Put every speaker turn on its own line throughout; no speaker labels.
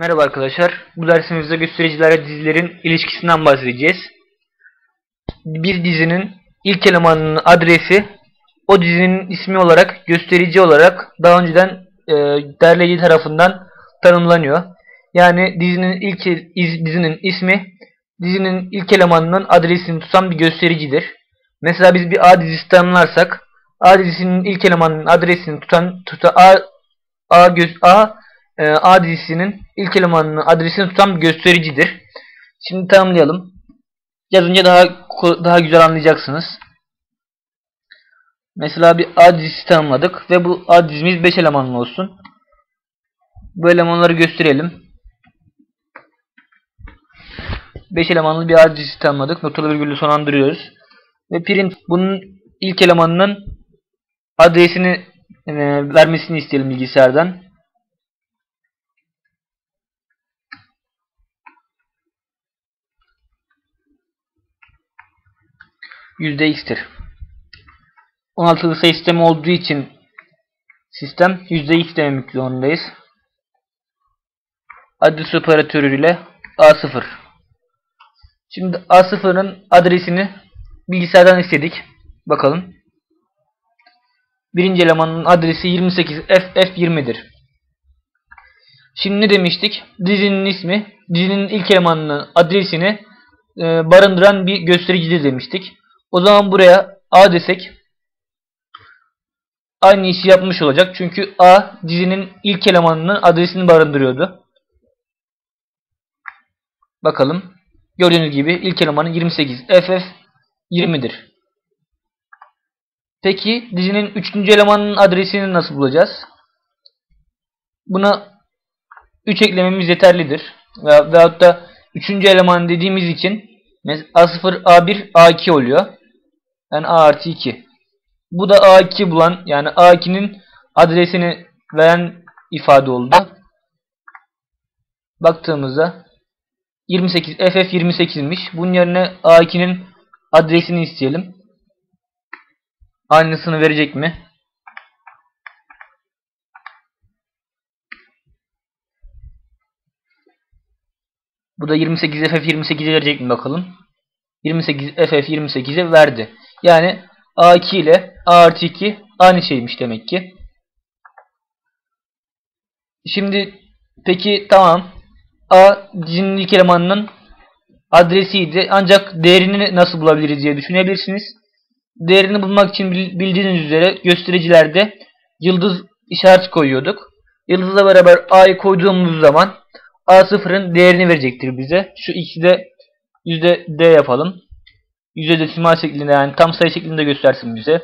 Merhaba arkadaşlar. Bu dersimizde göstericilerle dizilerin ilişkisinden bahsedeceğiz. Bir dizinin ilk elemanının adresi o dizinin ismi olarak gösterici olarak daha önceden e, derleyici tarafından tanımlanıyor. Yani dizinin ilk iz, dizinin ismi dizinin ilk elemanının adresini tutan bir göstericidir. Mesela biz bir A dizisi tanımlarsak A dizisinin ilk elemanının adresini tutan tuta A A göz A e, A dizisinin ilk elemanının adresini tutan bir göstericidir. Şimdi tanımlayalım. Yazınca daha daha güzel anlayacaksınız. Mesela bir A dizisi tanımladık ve bu A dizimiz 5 elemanlı olsun. Bu elemanları gösterelim. 5 elemanlı bir A dizisi tanımladık. Noktalı virgülle sonlandırıyoruz. Ve print bunun ilk elemanının adresini e, vermesini isteyelim bilgisayardan. %x'tir. 16'lı sayı sistemi olduğu için sistem %x demek zorundayız. Adres operatörüyle A0. Şimdi A0'ın adresini bilgisayardan istedik. Bakalım. Birinci elemanın adresi 28FF20'dir. Şimdi ne demiştik? Dizinin ismi, dizinin ilk elemanının adresini e, barındıran bir göstericidir demiştik. O zaman buraya A desek aynı işi yapmış olacak. Çünkü A dizinin ilk elemanının adresini barındırıyordu. Bakalım. Gördüğünüz gibi ilk elemanı 28. FF 20'dir. Peki dizinin üçüncü elemanının adresini nasıl bulacağız? Buna 3 eklememiz yeterlidir. Veya, veyahut da üçüncü eleman dediğimiz için A0, A1, A2 oluyor. Yani A artı 2. Bu da A2 bulan yani A2'nin adresini veren ifade oldu. Baktığımızda 28 FF 28'miş. Bunun yerine A2'nin adresini isteyelim. Aynısını verecek mi? Bu da 28 FF 28'e verecek mi bakalım. 28 FF 28'e verdi. Yani A2 ile A artı 2 aynı şeymiş demek ki. Şimdi peki tamam. A dizinin ilk elemanının adresiydi. Ancak değerini nasıl bulabiliriz diye düşünebilirsiniz. Değerini bulmak için bildiğiniz üzere göstericilerde yıldız işaret koyuyorduk. Yıldızla beraber A'yı koyduğumuz zaman A0'ın değerini verecektir bize. Şu ikisi de %D yapalım. Yüzde desimal şeklinde yani tam sayı şeklinde göstersin bize.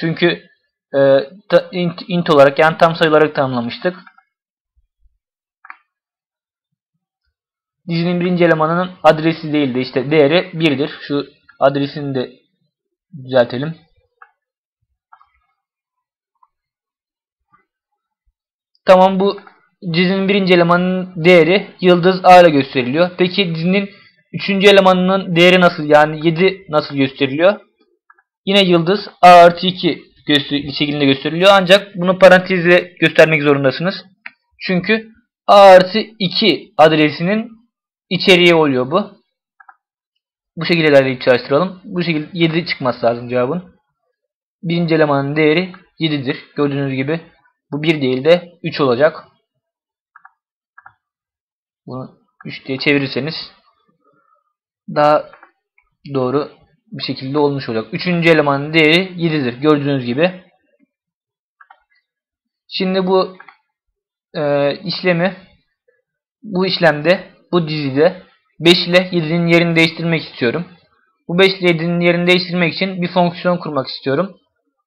Çünkü e, int, int olarak yani tam sayı olarak tanımlamıştık. Dizinin birinci elemanının adresi değil de işte değeri 1'dir. Şu adresini de düzeltelim. Tamam bu dizinin birinci elemanının değeri yıldız A ile gösteriliyor. Peki dizinin Üçüncü elemanının değeri nasıl yani 7 nasıl gösteriliyor? Yine yıldız A artı 2 göster şeklinde gösteriliyor. Ancak bunu parantezle göstermek zorundasınız. Çünkü A artı 2 adresinin içeriği oluyor bu. Bu şekilde ilerleyip çalıştıralım. Bu şekilde 7 çıkması lazım cevabın. Birinci elemanın değeri 7'dir. Gördüğünüz gibi bu 1 değil de 3 olacak. Bunu 3 diye çevirirseniz daha doğru bir şekilde olmuş olacak. Üçüncü elemanın değeri 7'dir. Gördüğünüz gibi. Şimdi bu e, işlemi bu işlemde bu dizide 5 ile 7'nin yerini değiştirmek istiyorum. Bu 5 ile 7'nin yerini değiştirmek için bir fonksiyon kurmak istiyorum.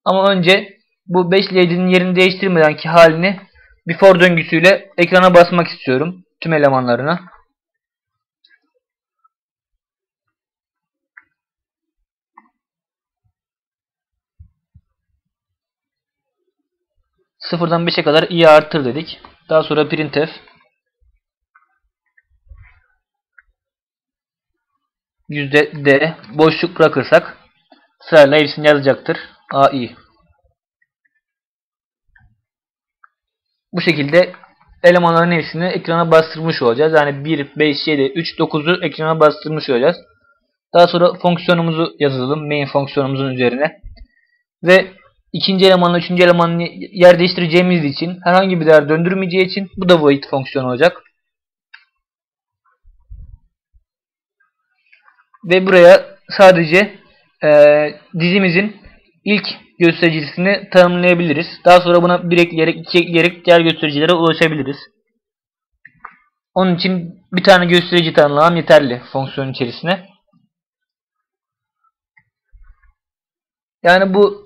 Ama önce bu 5 ile 7'nin yerini değiştirmedenki halini bir for döngüsüyle ekrana basmak istiyorum. Tüm elemanlarına. Sıfırdan 5'e kadar i artır dedik. Daha sonra printf %d boşluk bırakırsak sırayla hepsini yazacaktır. ai. Bu şekilde elemanların hepsini ekrana bastırmış olacağız. Yani 1, 5, 7, 3, 9'u ekrana bastırmış olacağız. Daha sonra fonksiyonumuzu yazalım main fonksiyonumuzun üzerine. Ve ikinci elemanla üçüncü elemanı yer değiştireceğimiz için herhangi bir değer döndürmeyeceği için bu da void fonksiyonu olacak. Ve buraya sadece e, dizimizin ilk göstericisini tanımlayabiliriz. Daha sonra buna bir ekleyerek, iki ekleyerek diğer göstericilere ulaşabiliriz. Onun için bir tane gösterici tanımlamam yeterli fonksiyon içerisine. Yani bu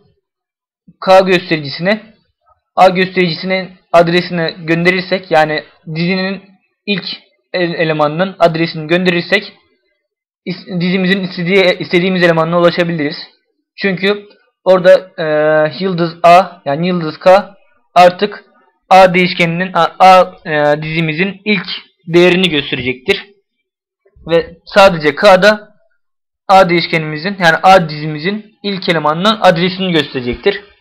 K göstericisine A göstericisinin adresini gönderirsek yani dizinin ilk elemanının adresini gönderirsek dizimizin istediği, istediğimiz elemanına ulaşabiliriz. Çünkü orada e, yıldız A yani yıldız K artık A değişkeninin A, A e, dizimizin ilk değerini gösterecektir. Ve sadece K'da A değişkenimizin yani A dizimizin ilk elemanının adresini gösterecektir.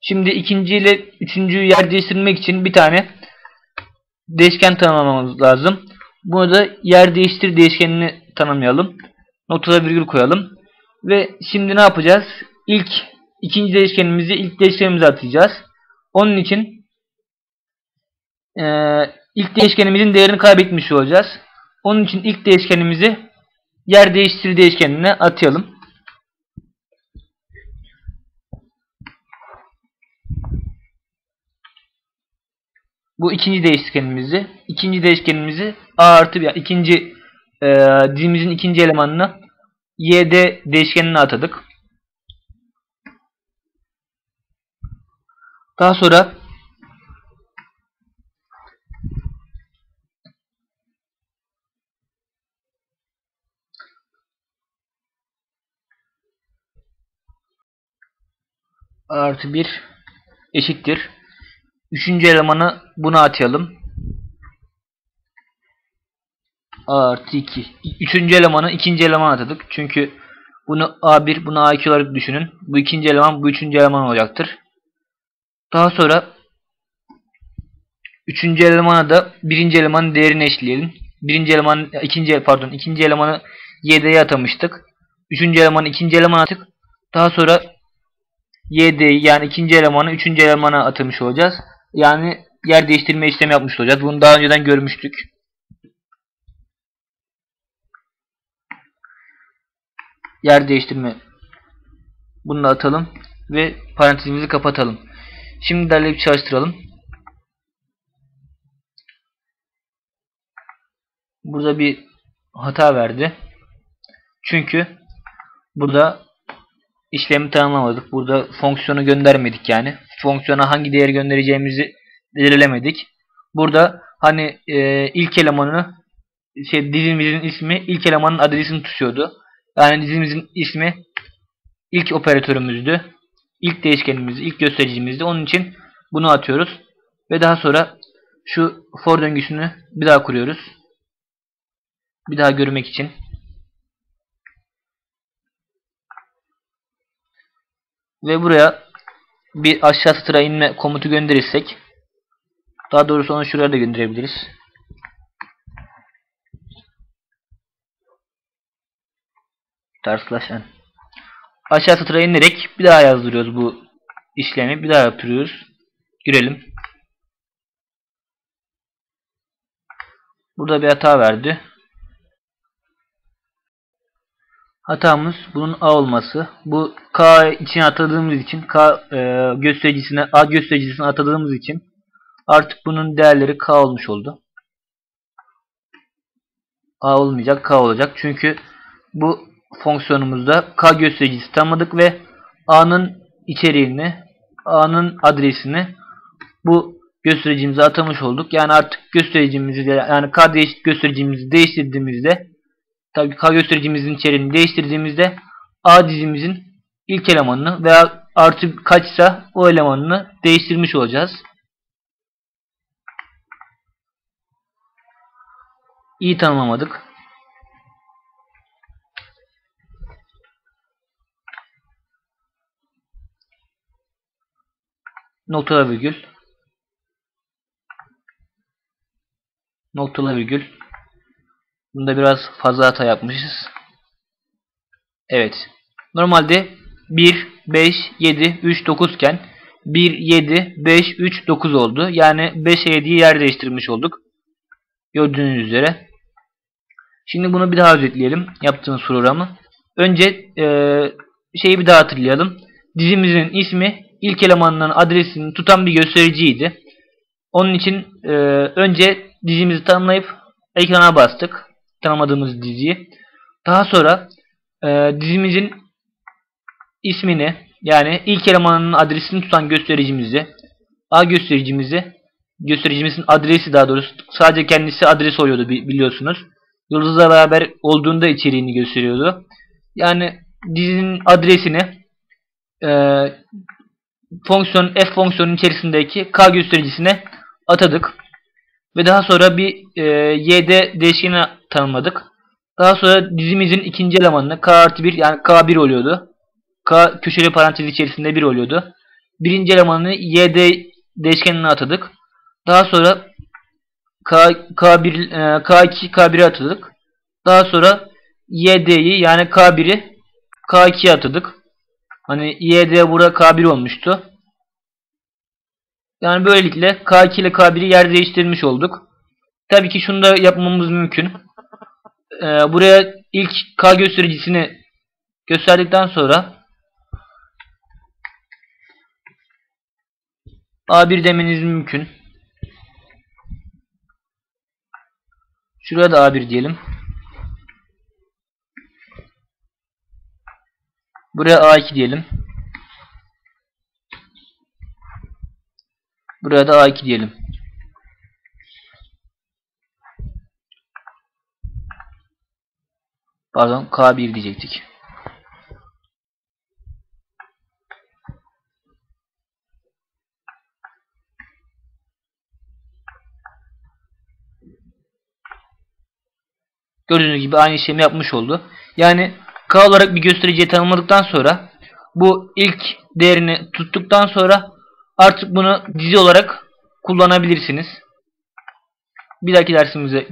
Şimdi ikinci ile üçüncüyü yer değiştirmek için bir tane değişken tanımlamamız lazım. Bunu da yer değiştir değişkenini tanımlayalım. Notada virgül koyalım. Ve şimdi ne yapacağız? İlk ikinci değişkenimizi ilk değişkenimize atacağız. Onun için e, ilk değişkenimizin değerini kaybetmiş olacağız. Onun için ilk değişkenimizi yer değiştir değişkenine atayalım. Bu ikinci değişkenimizi, ikinci değişkenimizi a artı bir, ikinci e, dizimizin ikinci elemanını yd değişkenine atadık. Daha sonra artı 1 eşittir. Üçüncü elemanı buna atayalım. Artı 2. Üçüncü elemanı ikinci eleman atadık. Çünkü bunu A1, bunu A2 olarak düşünün. Bu ikinci eleman, bu üçüncü eleman olacaktır. Daha sonra üçüncü elemana da birinci elemanın değerini eşleyelim. Birinci eleman, ikinci pardon, ikinci elemanı YD'ye atamıştık. Üçüncü elemanı ikinci eleman attık. Daha sonra YD yani ikinci elemanı üçüncü elemana atamış olacağız. Yani yer değiştirme işlemi yapmış olacağız. Bunu daha önceden görmüştük. Yer değiştirme. Bunu da atalım. Ve parantezimizi kapatalım. Şimdi derleyip çalıştıralım. Burada bir hata verdi. Çünkü burada işlemi tanımlamadık. Burada fonksiyonu göndermedik yani. Fonksiyona hangi değeri göndereceğimizi belirlemedik. Burada hani e, ilk elemanını şey dizimizin ismi ilk elemanın adresini tutuyordu. Yani dizimizin ismi ilk operatörümüzdü. İlk değişkenimiz, ilk göstericimizdi. Onun için bunu atıyoruz. Ve daha sonra şu for döngüsünü bir daha kuruyoruz. Bir daha görmek için. Ve buraya bir aşağı satıra inme komutu gönderirsek daha doğrusu onu şuraya da gönderebiliriz. Ters n. Aşağı satıra inerek bir daha yazdırıyoruz bu işlemi. Bir daha yaptırıyoruz. Girelim. Burada bir hata verdi. Hatamız bunun A olması. Bu K için atadığımız için K e, göstericisine A göstericisine atadığımız için artık bunun değerleri K olmuş oldu. A olmayacak K olacak. Çünkü bu fonksiyonumuzda K göstericisi tanımadık ve A'nın içeriğini A'nın adresini bu göstericimize atamış olduk. Yani artık göstericimizi yani K değiş göstericimizi değiştirdiğimizde tabi K göstericimizin içeriğini değiştirdiğimizde A dizimizin ilk elemanını veya artı kaçsa o elemanını değiştirmiş olacağız. İyi tanımlamadık. Nokta virgül. Noktalı virgül. Bunda biraz fazla hata yapmışız. Evet. Normalde 1, 5, 7, 3, 9 iken 1, 7, 5, 3, 9 oldu. Yani 5'e 7'yi yer değiştirmiş olduk. Gördüğünüz üzere. Şimdi bunu bir daha özetleyelim. Yaptığımız programı. Önce e, şeyi bir daha hatırlayalım. Dizimizin ismi ilk elemanının adresini tutan bir göstericiydi. Onun için e, önce dizimizi tanımlayıp ekrana bastık. Tanımadığımız diziyi. Daha sonra e, dizimizin ismini yani ilk elemanının adresini tutan göstericimizi A göstericimizi göstericimizin adresi daha doğrusu sadece kendisi adres oluyordu biliyorsunuz. Yıldızla beraber olduğunda içeriğini gösteriyordu. Yani dizinin adresini e, fonksiyon f fonksiyonun içerisindeki k göstericisine atadık. Ve daha sonra bir e, y'de değişkeni tanımladık. Daha sonra dizimizin ikinci elemanını k artı 1 yani k1 oluyordu. k köşeli parantez içerisinde 1 oluyordu. Birinci elemanını y'd değişkenine atadık. Daha sonra k, k1, e, k2 k1'e atadık. Daha sonra yd'yi yani k1'i k2'ye atadık. Hani yd burada k1 olmuştu. Yani böylelikle K2 ile K1'i yer değiştirmiş olduk. Tabii ki şunu da yapmamız mümkün. Ee, buraya ilk K göstericisini gösterdikten sonra A1 demeniz mümkün. Şuraya da A1 diyelim. Buraya A2 diyelim. Buraya da A2 diyelim. Pardon K1 diyecektik. Gördüğünüz gibi aynı işlemi yapmış oldu. Yani K olarak bir göstericiyi tanımladıktan sonra bu ilk değerini tuttuktan sonra Artık bunu dizi olarak kullanabilirsiniz. Bir dahaki dersimizde